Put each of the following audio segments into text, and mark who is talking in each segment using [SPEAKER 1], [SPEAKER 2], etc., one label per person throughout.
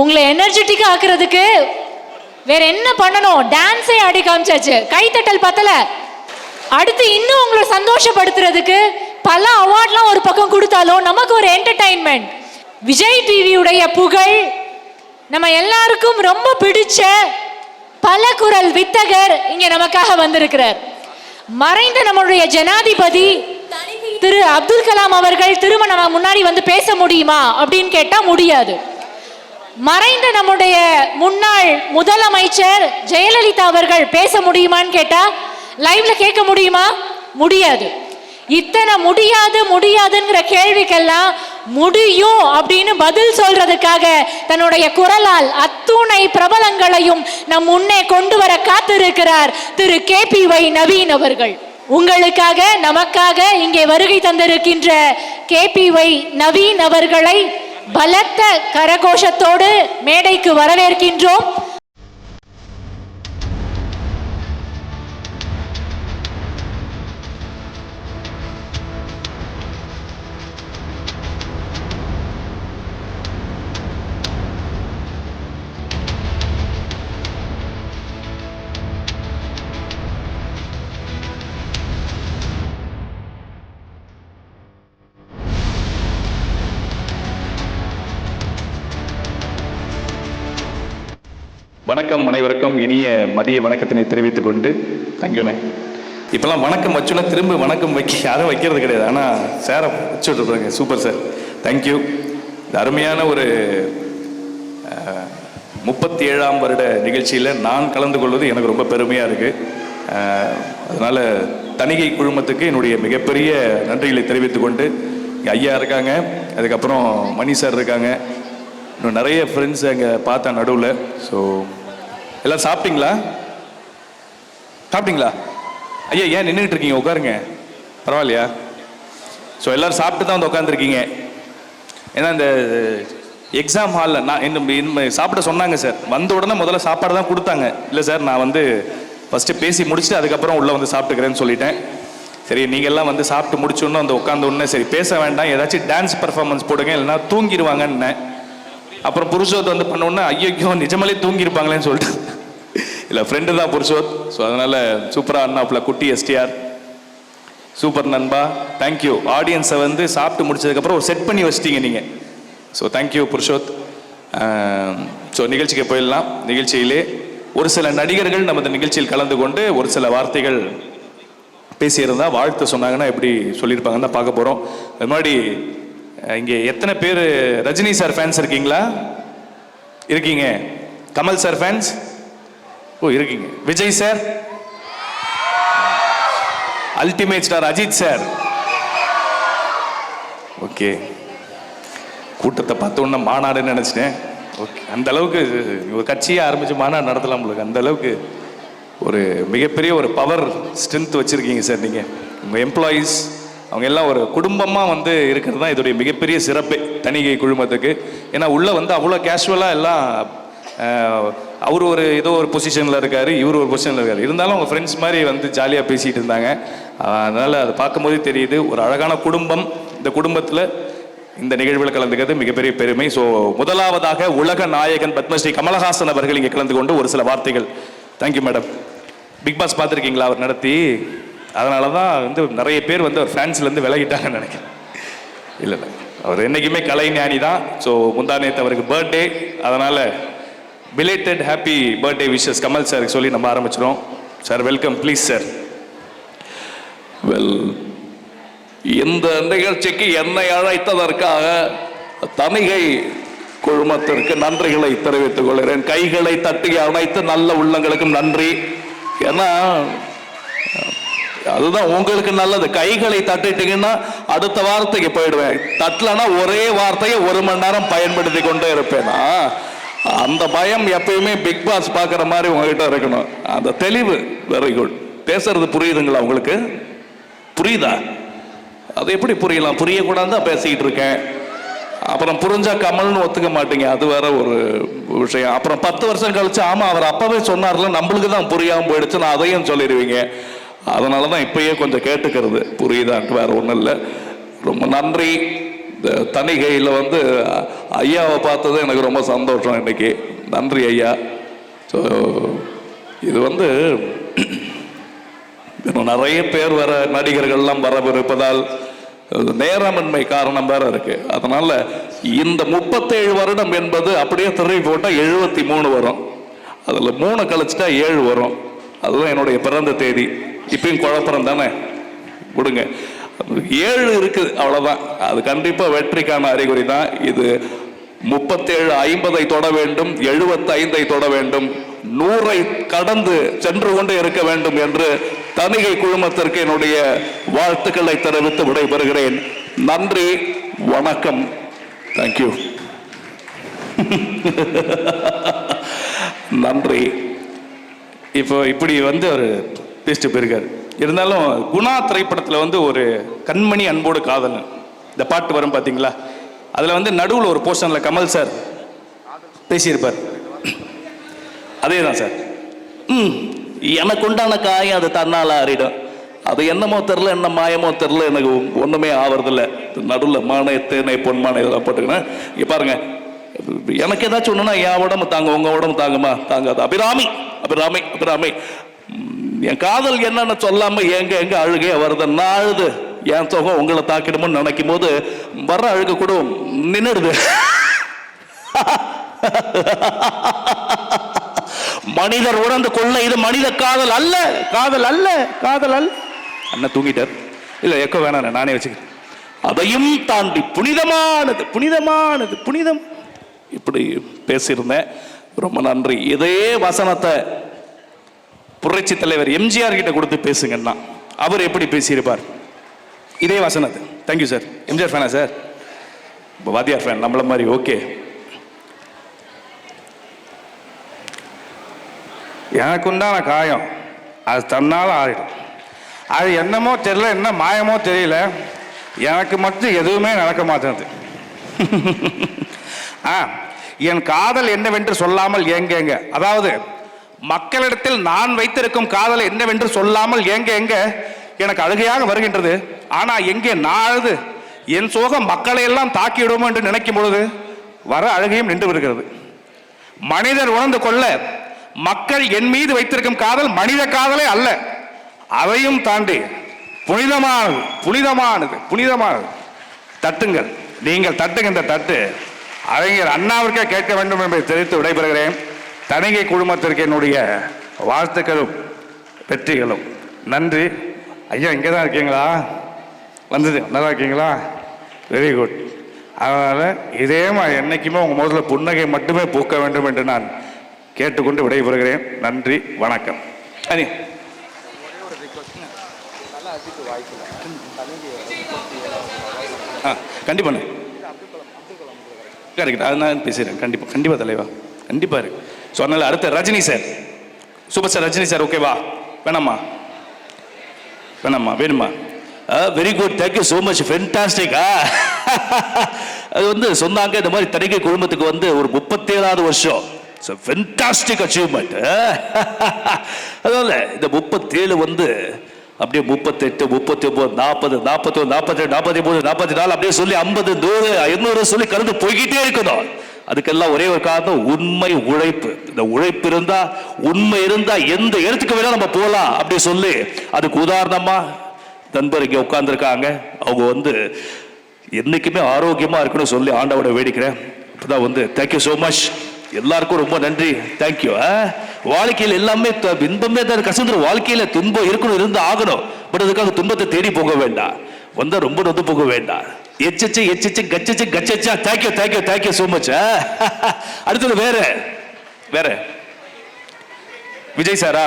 [SPEAKER 1] உங்களை எனர்ஜெட்டிக் ஆக்குறதுக்கு வேற என்ன பண்ணணும்? டான்ஸே ஆடி காமிச்சாச்சு. கைத்தட்டல் பத்தல. அடுத்து இன்னும் உங்களை சந்தோஷப்படுத்துறதுக்கு பல அவார்ட்லாம் ஒரு பக்கம் கொடுத்தாலும் நமக்கு ஒரு என்டர்டைன்மெண்ட் விஜய் டிவியுடைய புகழ் நம்ம எல்லாருக்கும் ரொம்ப பிடிச்ச பல குரல் வித்தகர் இங்க நமக்காக வந்திருக்கிறார். மறைந்த நம்மளுடைய ஜனாதிபதி திரு அப்துல் கலாம் அவர்கள் திரும்ப நம்ம முன்னாடி வந்து பேச முடியுமா அப்படின்னு கேட்டா முடியாது. மறைந்த நம்முடைய முன்னாள் முதலமைச்சர் ஜெயலலிதா அவர்கள் பேச முடியுமான்னு கேட்டா லைவ்ல கேட்க முடியுமா? முடியாது. இத்தனை முடியாது முடியாதுங்கிற கேள்விக்கெல்லாம் முடியும் அப்படின்னு பதில் சொல்றதுக்காக தன்னுடைய குரலால் அத்துணை பிரபலங்களையும் நம் முன்னே கொண்டு வர காத்திருக்கிறார் Thiru K P Y Naveen அவர்கள். உங்களுக்காக நமக்காக இங்கே வருகை தந்திருக்கின்ற கே பி வை நவீன் அவர்களை பலத்த கரகோஷத்தோடு மேடைக்கு வரவேற்கின்றோம்.
[SPEAKER 2] வணக்கம் அனைவருக்கும் இனிய மதிய வணக்கத்தினை தெரிவித்துக் கொண்டு தேங்க்யூண்ணே இப்போல்லாம் வணக்கம் வச்சுன்னா திரும்ப வணக்கம் வைக்க யாரும் வைக்கிறது கிடையாது. ஆனால் சாரை வச்சு விட்டுருப்பாங்க சூப்பர் சார். தேங்க்யூ அருமையான ஒரு முப்பத்தி ஏழாம் வருட நிகழ்ச்சியில் நான் கலந்து கொள்வது எனக்கு ரொம்ப பெருமையாக இருக்குது அதனால் தணிகை குழுமத்துக்கு என்னுடைய மிகப்பெரிய நன்றிகளை தெரிவித்துக் கொண்டு ஐயா இருக்காங்க. அதுக்கப்புறம் மணி சார் இருக்காங்க. இன்னும் நிறைய ஃப்ரெண்ட்ஸ் அங்கே பார்த்தேன் நடுவில். ஸோ எல்லாம் சாப்பிட்டீங்களா? சாப்பிட்டீங்களா? ஐயா ஏன் நின்றுட்டு இருக்கீங்க? உட்காருங்க. பரவாயில்லையா? ஸோ எல்லாரும் சாப்பிட்டு தான் வந்து உட்காந்துருக்கீங்க ஏன்னா இந்த எக்ஸாம் ஹாலில் நான் இன்னும் சாப்பிட சொன்னாங்க சார் வந்த உடனே முதல்ல சாப்பாடு தான் கொடுத்தாங்க. இல்லை சார் நான் வந்து ஃபஸ்ட்டு பேசி முடிச்சுட்டு அதுக்கப்புறம் உள்ளே வந்து சாப்பிட்டுக்கிறேன்னு சொல்லிட்டேன். சரி நீங்கள் எல்லாம் வந்து சாப்பிட்டு முடிச்சோன்னு வந்து உட்காந்து உடனே சரி பேச வேண்டாம். ஏதாச்சும் டான்ஸ் பர்ஃபார்மன்ஸ் போடுங்க இல்லைன்னா தூங்கிடுவாங்கன்னு அப்புறம் புருஷோத் வந்து பண்ணோன்னே ஐயோ நிஜமாலே தூங்கியிருப்பாங்களேன்னு சொல்லிட்டு. இல்லை ஃப்ரெண்டு தான் புருஷோத். ஸோ அதனால் சூப்பராக அண்ணாப்புல குட்டி எஸ்டிஆர். சூப்பர் நண்பா. தேங்க்யூ ஆடியன்ஸை வந்து சாப்பிட்டு முடிச்சதுக்கப்புறம் ஒரு செட் பண்ணி வச்சிட்டீங்க நீங்கள் ஸோ தேங்க்யூ புருஷோத். ஸோ நிகழ்ச்சிக்கு போயிடலாம். நிகழ்ச்சியிலே ஒரு சில நடிகர்கள் நமது நிகழ்ச்சியில் கலந்து கொண்டு ஒரு சில வார்த்தைகள் பேசியிருந்தா வாழ்த்து சொன்னாங்கன்னா எப்படி சொல்லியிருப்பாங்கன்னு தான் பார்க்க போகிறோம் அது மாதிரி இங்கே எத்தனை பேர் ரஜினி சார் ஃபேன்ஸ் இருக்கீங்களா? இருக்கீங்க. கமல் சார் ஃபேன்ஸ் ஓ இருக்கீங்க. Vijay sir? Ultimate star Ajith sir. Okay. கூட்டத்தை பார்த்த உடனே மாநாடுன்னு நினச்சிட்டேன். ஓகே. அந்த அளவுக்கு ஒரு கட்சியை ஆரம்பித்து மாநாடு நடத்தலாம் உங்களுக்கு அந்த அளவுக்கு ஒரு மிகப்பெரிய ஒரு பவர் ஸ்ட்ரென்த் வச்சுருக்கீங்க சார் நீங்கள் உங்கள் எம்ப்ளாயீஸ் அவங்க எல்லாம் ஒரு குடும்பமாக வந்து இருக்கிறது தான் இதோடைய மிகப்பெரிய சிறப்பு தணிகை குழுமத்துக்கு. ஏன்னா உள்ளே வந்து அவ்வளோ கேஷுவலாக எல்லாம் அவர் ஒரு ஏதோ ஒரு பொசிஷனில் இருக்கார் இவர் ஒரு பொசிஷனில் இருக்கார். இருந்தாலும் அவங்க ஃப்ரெண்ட்ஸ் மாதிரி வந்து ஜாலியாக பேசிகிட்டு இருந்தாங்க. அதனால் அதை பார்க்கும்போதே தெரியுது ஒரு அழகான குடும்பம். இந்த குடும்பத்தில் இந்த நிகழ்வில் கலந்துக்கிறது மிகப்பெரிய பெருமை. ஸோ முதலாவதாக உலக நாயகன் பத்மஸ்ரீ கமலஹாசன் அவர்கள் இங்கே கலந்து கொண்டு ஒரு சில வார்த்தைகள். தேங்க்யூ மேடம் பிக் பாஸ் பார்த்துருக்கீங்களா? அவர் நடத்தி அதனால தான் வந்து நிறைய பேர் வந்து அவர் ஃபேன்ஸ்லேருந்து விலகிட்டாங்கன்னு நினைக்கிறேன். இல்லை இல்லை. அவர் என்றைக்குமே கலை ஞானி தான். ஸோ முந்தா நேற்று அவருக்கு பர்த்டே அதனால் belated happy birthday wishes Kamal சாருக்கு சொல்லி நம்ம ஆரம்பிச்சிடும் sir welcome please sir
[SPEAKER 3] well இந்த நிகழ்ச்சிக்கு என்னை அழைத்ததற்காக தமிகை குழுமத்திற்கு நன்றிகளை தெரிவித்துக் கொள்கிறேன். கைகளை தட்டி அனைத்து நல்ல உள்ளங்களுக்கும் நன்றி. ஏன்னா அதுதான் உங்களுக்கு நல்லது. கைகளை தட்டிட்டீங்கன்னா அடுத்த வார்த்தைக்கு போயிடுவேன். தட்டலன்னா ஒரே வார்த்தையை ஒரு மணி நேரம் பயன்படுத்தி கொண்டே இருப்பேனா. அந்த பயம் எப்பயுமே பிக் பாஸ் பார்க்குற மாதிரி உங்ககிட்ட இருக்கணும். அந்த தெளிவு வெரி குட் பேசுறது புரியுதுங்களா உங்களுக்கு? புரியுதா? அது எப்படி புரியலாம்? புரியக்கூடாது தான் பேசிக்கிட்டு இருக்கேன். அப்புறம் புரிஞ்சா கமல்னு ஒத்துக்க மாட்டீங்க. அது வேற ஒரு விஷயம். அப்புறம் பத்து வருஷம் கழிச்சு ஆமா அவர் அப்பவே சொன்னார்ல நம்மளுக்கு தான் புரியாமல் போயிடுச்சு நான் அதையும் சொல்லிடுவீங்க. அதனால தான் இப்பயே கொஞ்சம் கேட்டுக்கிறது. புரியுதான்ட்டு வேற ஒன்றும் இல்லை ரொம்ப நன்றி. இந்த தணிகையில் வந்து ஐயாவை பார்த்தது எனக்கு ரொம்ப சந்தோஷம் இன்னைக்கு. நன்றி ஐயா. ஸோ இது வந்து இன்னும் நிறைய பேர் வர நடிகர்கள்லாம் வரவிருப்பதால் நேரமின்மை காரணம் வேற இருக்கு. அதனால இந்த முப்பத்தேழு வருடம் என்பது அப்படியே திரும்பி போட்டால் எழுபத்தி மூணு வரும். அதில் மூணு கழிச்சிட்டா ஏழு வரும். அதுதான் என்னுடைய பிறந்த தேதி. இப்பயும் குழப்பம் தானே? விடுங்க ஏழு இருக்குது அவ்வளோதான் அது கண்டிப்பாக வெற்றிக்கான அறிகுறி தான். இது முப்பத்தேழு ஐம்பதை தொட வேண்டும் எழுபத்தி ஐந்தை தொட வேண்டும். நூறை கடந்து சென்று கொண்டு இருக்க வேண்டும் என்று தணிகை குழுமத்திற்கு என்னுடைய வாழ்த்துக்களை தெரிவித்து விடைபெறுகிறேன். நன்றி வணக்கம். தேங்க்யூ நன்றி.
[SPEAKER 2] இப்போ இப்படி வந்து ஒரு பேசிட்டு போயிருக்காரு. இருந்தாலும் குணா திரைப்படத்தில் வந்து ஒரு கண்மணி அன்போடு காதலன். இந்த பாட்டு வரும் பார்த்தீங்களா அதில் வந்து நடுவில் ஒரு போர்ஷனில் கமல் சார் பேசியிருப்பார். அதே தான் சார்
[SPEAKER 3] ம் எனக்கு உண்டான காயம் அது தன்னால் ஆறிடும். அது என்னமோ தெரில என்ன மாயமோ தெரில எனக்கு ஒன்றுமே ஆவறதில்ல. நடுவில் மானை தேனை பொன்மானை இதெல்லாம் போட்டுக்கினேன். இங்கே பாருங்க எனக்கு ஏதாச்சும் ஒன்றுனா என் உடம்பு தாங்க உங்கள் உடம்பு தாங்குமா? தாங்காது. அபிராமி அபிராமி அபிராமி. என் காதல் என்னன்னு சொல்லாம எங்க எங்க அழுகையா வருது? நான் அழுது என் தொகை உங்களை தாக்கிடுமோன்னு நினைக்கும் போது வர்ற அழுக கூட நின்றுடுது. மனிதர் உணர்ந்து கொள்ள இது மனித காதல் அல்ல. காதல் அல்ல. காதல் அல்ல.
[SPEAKER 2] அண்ணன் தூங்கிட்டார். இல்லை எக்கோ வேணாம் நானே வச்சுக்கிறேன்.
[SPEAKER 3] அதையும் தாண்டி புனிதமானது புனிதமானது புனிதம். இப்படி பேசியிருந்தேன். ரொம்ப நன்றி. இதே வசனத்தை
[SPEAKER 2] புரட்சி தலைவர் எம்ஜிஆர் கிட்ட கொடுத்து பேசுங்கன்னா அவர் எப்படி பேசியிருப்பார்? இதே வசனத்தை தேங்க்யூ சார் எம்ஜிஆர் ஃபேனா சார் வாத்தியார் ஃபேன் நம்மள மாதிரி ஓகே எனக்கு உண்டான காயம் அது தன்னால் ஆறிடும். அது என்னமோ தெரியல என்ன மாயமோ தெரியல எனக்கு மட்டும் எதுவுமே நடக்க மாட்டேங்குது. ஆ என் காதல் என்னவென்று சொல்லாமல் ஏங்க. அதாவது மக்களிடத்தில் நான் வைத்திருக்கும் காதலை என்னவென்று சொல்லாமல் எங்க எங்க எனக்கு அழுகையாக வருகின்றது. ஆனா எங்கே நான் அழுது? என் சோகம் மக்களை எல்லாம் தாக்கிவிடுமோ என்று நினைக்கும் பொழுது வர அழுகையும் நின்று வருகிறது மனிதர் உணர்ந்து கொள்ள மக்கள் என் மீது வைத்திருக்கும் காதல் மனித காதலே அல்ல. அதையும் தாண்டி புனிதமானது புனிதமானது புனிதமானது. தட்டுங்கள். நீங்கள் தட்டுகின்ற தட்டு அறிஞர் அண்ணாவிற்கே கேட்க வேண்டும் என்பதை தெரிவித்து விடைபெறுகிறேன். தணிகை குழுமத்திற்கு என்னுடைய வாழ்த்துக்களும் வெற்றிகளும். நன்றி. ஐயா இங்கே தான் இருக்கீங்களா? வந்தது நல்லா இருக்கீங்களா? வெரி குட் அதனால் இதே மாதிரி என்றைக்குமே உங்கள் முதல்ல புன்னகை மட்டுமே பூக்க வேண்டும் என்று நான் கேட்டுக்கொண்டு விடைபெறுகிறேன். நன்றி வணக்கம். அனி ஆ கண்டிப்பாண்ணே கரெக்ட் அது நான் பேசுகிறேன் கண்டிப்பாக கண்டிப்பாக தலைவா. கண்டிப்பாக இருக்குது ஸோ அதனால் அடுத்த Rajini sir. Super sir Rajini sir ஓகேவா வேணாமா? வேணாமா? வேணுமா? Very good thank you so much ஃபென்டாஸ்டிக்கா அது வந்து சொன்னாங்க இந்த மாதிரி தணிக்கை குழுமத்துக்கு வந்து ஒரு முப்பத்தேழாவது வருஷம். ஸோ ஃபென்டாஸ்டிக் அச்சீவ்மெண்ட் அதனால இந்த முப்பத்தேழு வந்து அப்படியே முப்பத்தெட்டு முப்பத்தி ஒன்பது நாற்பது நாற்பத்தொன்று நாற்பத்தெட்டு நாற்பத்தி மூணு நாற்பத்தி நாலு அப்படியே சொல்லி ஐம்பது நூறு இருநூறு சொல்லி கலந்து போய்கிட்டே இருக்கணும். அதுக்கெல்லாம் ஒரே ஒரு காரணம் உண்மை உழைப்பு. இந்த உழைப்பு இருந்தா உண்மை இருந்தா எந்த இடத்துக்கு வேணா நம்ம போகலாம் அப்படி சொல்லி அதுக்கு உதாரணமா நண்பர் இங்கே உட்கார்ந்துருக்காங்க. அவங்க வந்து என்னைக்குமே ஆரோக்கியமா இருக்கணும்னு சொல்லி ஆண்டவோட வேடிக்கிறேன் இப்பதான் வந்து தேங்க்யூ ஸோ மச் எல்லாருக்கும் ரொம்ப நன்றி. தேங்க்யூ வாழ்க்கையில் எல்லாமே இன்பமே தான் கசந்துரும் வாழ்க்கையில துன்பம் இருக்கணும் இருந்து ஆகணும். பட் அதுக்காக துன்பத்தை தேடி போக வேண்டாம். வந்தா ரொம்ப நொந்து போக வேண்டாம். எச்சச்சு எச்சச்சு கச்சச்சு கச்சச்சா. Thank you thank you thank you so much அடுத்தது வேற. வேற. விஜய் சாரா?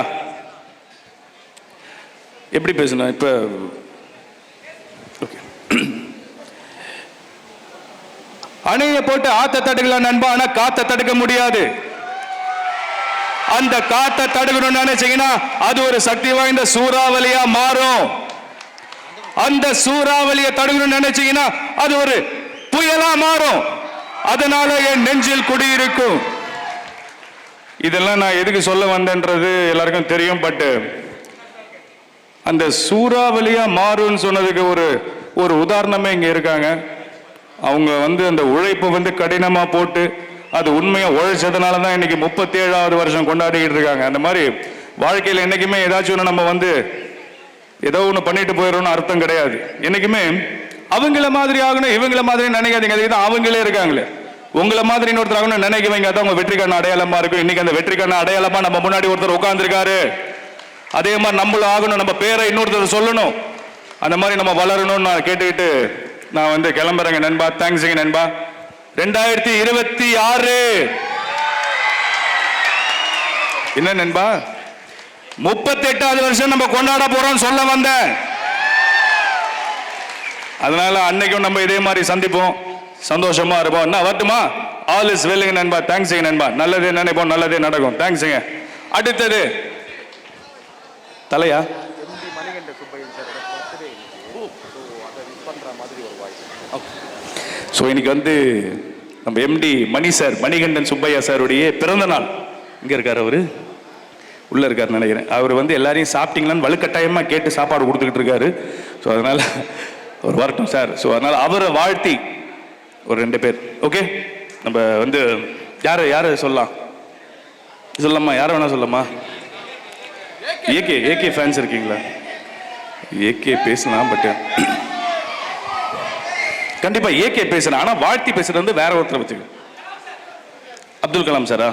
[SPEAKER 2] எப்படி பேசணும்? இப்போ ஓகே அணையை போட்டு ஆத்த தடுக்கலாம் நண்பா ஆனா காத்த தடுக்க முடியாது. அந்த காத்த தடுக்கணும்னு நினைச்சீங்கன்னா அது ஒரு சக்தி வாய்ந்த சூறாவளியா மாறும். அந்த சூறாவளியை தடுக்கணும்னு நினைச்சீங்கன்னா அது ஒரு புயலா மாறும். அதனால என் நெஞ்சில் குடியிருக்கும். இதெல்லாம் நான் எதுக்கு சொல்ல வந்தேன்றது எல்லாருக்கும் தெரியும் பட் அந்த சூறாவளியா மாறும்னு சொன்னதுக்கு ஒரு ஒரு உதாரணமே இங்க இருக்காங்க. அவங்க வந்து அந்த உழைப்பு வந்து கடினமாக போட்டு அது உண்மையாக உழைச்சதுனால தான் இன்னைக்கு முப்பத்தி ஏழாவது வருஷம் கொண்டாடிக்கிட்டு இருக்காங்க. அந்த மாதிரி வாழ்க்கையில் என்னைக்குமே ஏதாச்சும் ஒன்று நம்ம வந்து ஏதோ ஒன்று பண்ணிட்டு போயிடும்னு அர்த்தம் கிடையாது. என்னைக்குமே அவங்கள மாதிரி ஆகணும் இவங்கள மாதிரி நினைக்காதீங்க. அதுக்கு தான் அவங்களே இருக்காங்களே. உங்களை மாதிரி இன்னொருத்தர் ஆகணும் நினைக்கிறவங்க அதான் உங்க வெற்றிக்கான அடையாளமா இருக்கும். இன்னைக்கு அந்த வெற்றிக்கான அடையாளமா நம்ம முன்னாடி ஒருத்தர் உட்காந்துருக்காரு அதே மாதிரி நம்மளும் ஆகணும். நம்ம பேரை இன்னொருத்தர் சொல்லணும். அந்த மாதிரி நம்ம வளரணும்னு நான் கேட்டுக்கிட்டு நான் வந்து கிளம்புறேங்க நண்பா. தேங்க்ஸுங்க நண்பா. ரெண்டாயிரத்தி இருபத்தி ஆறு. என்ன நண்பா? முப்பத்தெட்டாவது வருஷம் நம்ம கொண்டாட போறோம் சொல்ல வந்தேன். அதனால அன்னைக்கும் நம்ம இதே மாதிரி சந்திப்போம். சந்தோஷமா இருப்போம். என்ன வரட்டுமா? ஆல் இஸ் வெல்லுங்க நண்பா. தேங்க்ஸுங்க நண்பா. நல்லதே நினைப்போம் நல்லதே நடக்கும். தேங்க்ஸுங்க அடுத்தது. தலையா? ஸோ இன்னைக்கு வந்து நம்ம M D Mani sir Manikandan Subbaiah சாருடைய பிறந்த நாள். இங்கே இருக்கார் அவர்? உள்ளே இருக்காருன்னு நினைக்கிறேன். அவர் வந்து எல்லாரையும் சாப்பிட்டீங்களான்னு வலுக்கட்டாயமாக கேட்டு சாப்பாடு கொடுத்துக்கிட்டு இருக்காரு. ஸோ அதனால் ஒரு வரட்டும் சார். ஸோ அதனால் அவரை வாழ்த்தி ஒரு ரெண்டு பேர். ஓகே நம்ம வந்து யார் யார் சொல்லலாம்? சொல்லலாமா? யாரை வேணா சொல்லலாமா? A K A K fans இருக்கீங்களா? ஏகே பேசலாம் பட் கண்டிப்பா ஏகே பேசுகிறேன் ஆனால் வாழ்த்தி பேசுறது வந்து வேற ஒருத்தரை வச்சுக்க அப்துல் கலாம் சாரா?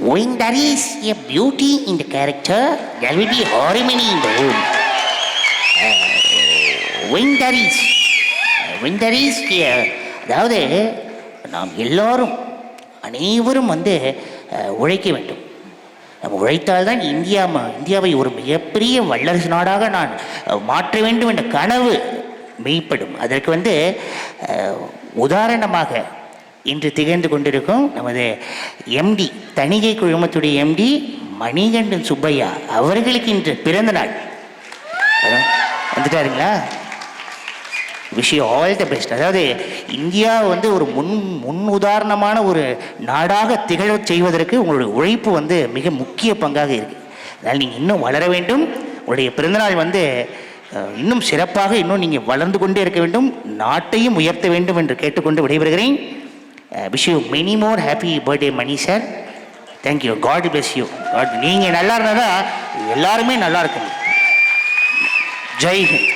[SPEAKER 4] When there is a beauty in the character, there will be harmony in the home. Uh, when there is, uh, when there is a, அதாவது நாம் எல்லாரும் அனைவரும் வந்து uh, உழைக்க வேண்டும் நம்ம உழைத்தால்தான் இந்தியா ம- இந்தியாவை ஒரு மிகப்பெரிய வல்லரசு நாடாக நான் uh, மாற்ற வேண்டும் என்ற கனவு மெய்ப்படும் அதற்கு வந்து உதாரணமாக இன்று திகழ்ந்து கொண்டிருக்கும் நமது எம்டி தணிகை குழுமத்துடைய எம்டி மணிகண்டன் சுப்பையா அவர்களுக்கு இன்று பிறந்த நாள். வந்துட்டாருங்களா? விஷ் ஆல் த பெஸ்ட் அதாவது இந்தியா வந்து ஒரு முன் முன் உதாரணமான ஒரு நாடாக திகழச் செய்வதற்கு உங்களுடைய உழைப்பு வந்து மிக முக்கிய பங்காக இருக்குது அதனால் நீங்கள் இன்னும் வளர வேண்டும். உங்களுடைய பிறந்தநாள் வந்து இன்னும் சிறப்பாக இன்னும் நீங்கள் வளர்ந்து கொண்டே இருக்க வேண்டும். நாட்டையும் உயர்த்த வேண்டும் என்று கேட்டுக்கொண்டு விடைபெறுகிறேன். Wish you many more happy birthday Mani sir thank you God bless you God நீங்கள் நல்லா இருந்தால் தான் எல்லாருமே நல்லா இருக்கும். Jai Hind.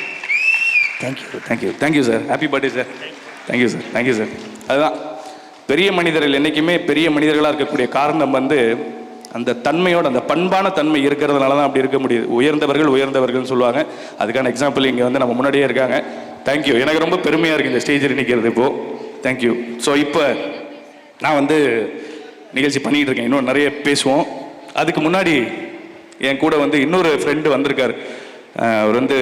[SPEAKER 4] Thank you
[SPEAKER 2] thank you thank you sir happy birthday sir thank you sir thank you sir அதுதான். பெரிய மனிதர்கள் என்றைக்குமே பெரிய மனிதர்களாக இருக்கக்கூடிய காரணம் வந்து அந்த தன்மையோட அந்த பண்பான தன்மை இருக்கிறதுனால தான் அப்படி இருக்க முடியுது. உயர்ந்தவர்கள் உயர்ந்தவர்கள்னு சொல்லுவாங்க. அதுக்கான எக்ஸாம்பிள் இங்கே வந்து நம்ம முன்னாடியே இருக்காங்க. தேங்க்யூ எனக்கு ரொம்ப பெருமையாக இருக்குது இந்த ஸ்டேஜில் நிற்கிறது இப்போது தேங்க்யூ ஸோ இப்போ நான் வந்து நிகழ்ச்சி பண்ணிகிட்டு இருக்கேன். இன்னும் நிறைய பேசுவோம். அதுக்கு முன்னாடி என் கூட வந்து இன்னொரு ஃப்ரெண்டு வந்திருக்கார். அவர் வந்து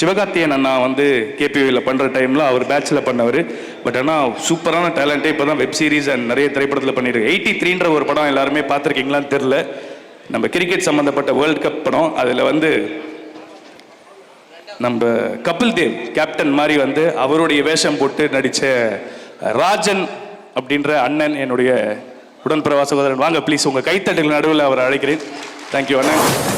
[SPEAKER 2] சிவகார்த்தியன் அண்ணா வந்து கேபிவியில் பண்ணுற டைமில் அவர் பேட்சில் பண்ணவர். பட் ஆனால் சூப்பரான டேலண்ட்டே இப்போ தான் வெப் சீரிஸ் அண்ட் நிறைய திரைப்படத்தில் பண்ணியிருக்கு எயிட்டி த்ரீன்ற ஒரு படம் எல்லாருமே பார்த்துருக்கீங்களான்னு தெரில நம்ம கிரிக்கெட் சம்மந்தப்பட்ட வேர்ல்ட் கப் படம். அதில் வந்து நம்ம கபில் தேவ் கேப்டன் மாதிரி வந்து அவருடைய வேஷம் போட்டு நடித்த ராஜன் அப்படின்ற அண்ணன் என்னுடைய உடன்பிரவாசகோதரன் வாங்க ப்ளீஸ் உங்கள் கைத்தட்டுகள் நடுவில் அவரை அழைக்கிறேன். தேங்க்யூ அண்ணன்.